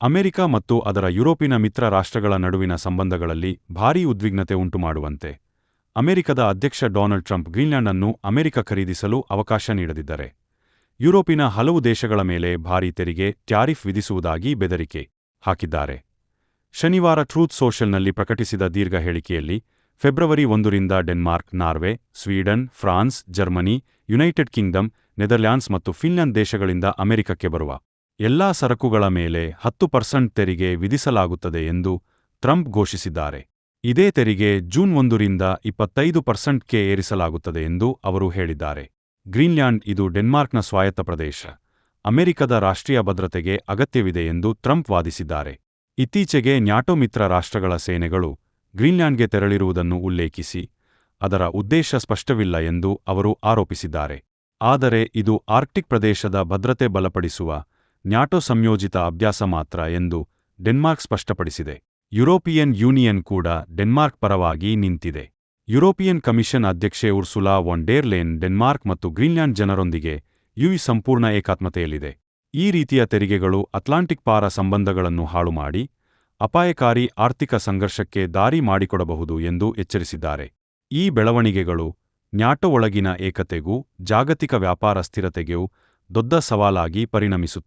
America ಮತ್ತು ಅದರ ಯುರೋಪಿನ ಮಿತ್ರ ರಾಷ್ಟ್ರಗಳ ನಡುವಿನ ಸಂಬಂಧಗಳಲ್ಲಿ ಭಾರೀ ಉದ್ವಿಗ್ನತೆ ಉಂಟುಮಾಡುವಂತೆ ಅಮೆರಿಕದ ಅಧ್ಯಕ್ಷ ಡೊನಾಲ್ಡ್ ಟ್ರಂಪ್ ಗ್ರೀನ್ಲ್ಯಾಂಡ್ ಅನ್ನು ಅಮೆರಿಕ ಖರೀದಿಸಲು ಅವಕಾಶ ನೀಡದಿದ್ದರೆ ಯುರೋಪಿನ ಹಲವು ದೇಶಗಳ ಮೇಲೆ ಭಾರೀ ತೆರಿಗೆ, ಟ್ಯಾರಿಫ್ ವಿಧಿಸುವುದಾಗಿ ಬೆದರಿಕೆ ಹಾಕಿದ್ದಾರೆ. ಶನಿವಾರ ಟ್ರೂತ್ ಸೋಷಲ್ನಲ್ಲಿ ಪ್ರಕಟಿಸಿದ ದೀರ್ಘ ಹೇಳಿಕೆಯಲ್ಲಿ ಫೆಬ್ರವರಿ ಒಂದರಿಂದ Denmark, Norway, Sweden, France, Germany, United Kingdom, Netherlands ಮತ್ತು ಫಿನ್ಲ್ಯಾಂಡ್ ದೇಶಗಳಿಂದ ಅಮೆರಿಕಕ್ಕೆ ಬರುವ ಎಲ್ಲಾ ಸರಕುಗಳ ಮೇಲೆ ಹತ್ತು ಪರ್ಸೆಂಟ್ ತೆರಿಗೆ ವಿಧಿಸಲಾಗುತ್ತದೆ ಎಂದು ಟ್ರಂಪ್ ಘೋಷಿಸಿದ್ದಾರೆ. ಇದೇ ತೆರಿಗೆ ಜೂನ್ ಒಂದರಿಂದ ಇಪ್ಪತ್ತೈದು ಪರ್ಸೆಂಟ್ಗೆ ಏರಿಸಲಾಗುತ್ತದೆ ಎಂದು ಅವರು ಹೇಳಿದ್ದಾರೆ. ಗ್ರೀನ್ಲ್ಯಾಂಡ್ ಇದು ಡೆನ್ಮಾರ್ಕ್ನ ಸ್ವಾಯತ್ತ ಪ್ರದೇಶ. ಅಮೆರಿಕದ ರಾಷ್ಟ್ರೀಯ ಭದ್ರತೆಗೆ ಅಗತ್ಯವಿದೆ ಎಂದು ಟ್ರಂಪ್ ವಾದಿಸಿದ್ದಾರೆ. ಇತ್ತೀಚೆಗೆ ನ್ಯಾಟೋ ಮಿತ್ರ ರಾಷ್ಟ್ರಗಳ ಸೇನೆಗಳು ಗ್ರೀನ್ಲ್ಯಾಂಡ್ಗೆ ತೆರಳಿರುವುದನ್ನು ಉಲ್ಲೇಖಿಸಿ, ಅದರ ಉದ್ದೇಶ ಸ್ಪಷ್ಟವಿಲ್ಲ ಎಂದು ಅವರು ಆರೋಪಿಸಿದ್ದಾರೆ. ಆದರೆ ಇದು ಆರ್ಕ್ಟಿಕ್ ಪ್ರದೇಶದ ಭದ್ರತೆ ಬಲಪಡಿಸುವ ನ್ಯಾಟೋ ಸಂಯೋಜಿತ ಅಭ್ಯಾಸ ಮಾತ್ರ ಎಂದು ಡೆನ್ಮಾರ್ಕ್ ಸ್ಪಷ್ಟಪಡಿಸಿದೆ. ಯುರೋಪಿಯನ್ ಯೂನಿಯನ್ ಕೂಡ ಡೆನ್ಮಾರ್ಕ್ ಪರವಾಗಿ ನಿಂತಿದೆ. ಯುರೋಪಿಯನ್ ಕಮಿಷನ್ ಅಧ್ಯಕ್ಷೆ Ursula von der Leyen Denmark ಮತ್ತು ಗ್ರೀನ್ಲ್ಯಾಂಡ್ ಜನರೊಂದಿಗೆ ಯುಇ ಸಂಪೂರ್ಣ ಏಕಾತ್ಮತೆಯಲ್ಲಿದೆ. ಈ ರೀತಿಯ ತೆರಿಗೆಗಳು ಅಟ್ಲಾಂಟಿಕ್ ಪಾರ ಸಂಬಂಧಗಳನ್ನು ಹಾಳುಮಾಡಿ ಅಪಾಯಕಾರಿ ಆರ್ಥಿಕ ಸಂಘರ್ಷಕ್ಕೆ ದಾರಿ ಮಾಡಿಕೊಡಬಹುದು ಎಂದು ಎಚ್ಚರಿಸಿದ್ದಾರೆ. ಈ ಬೆಳವಣಿಗೆಗಳು ನ್ಯಾಟೋ ಒಳಗಿನ ಏಕತೆಗೂ ಜಾಗತಿಕ ವ್ಯಾಪಾರ ಸ್ಥಿರತೆಗೂ ದೊಡ್ಡ ಸವಾಲಾಗಿ ಪರಿಣಮಿಸುತ್ತಿವೆ.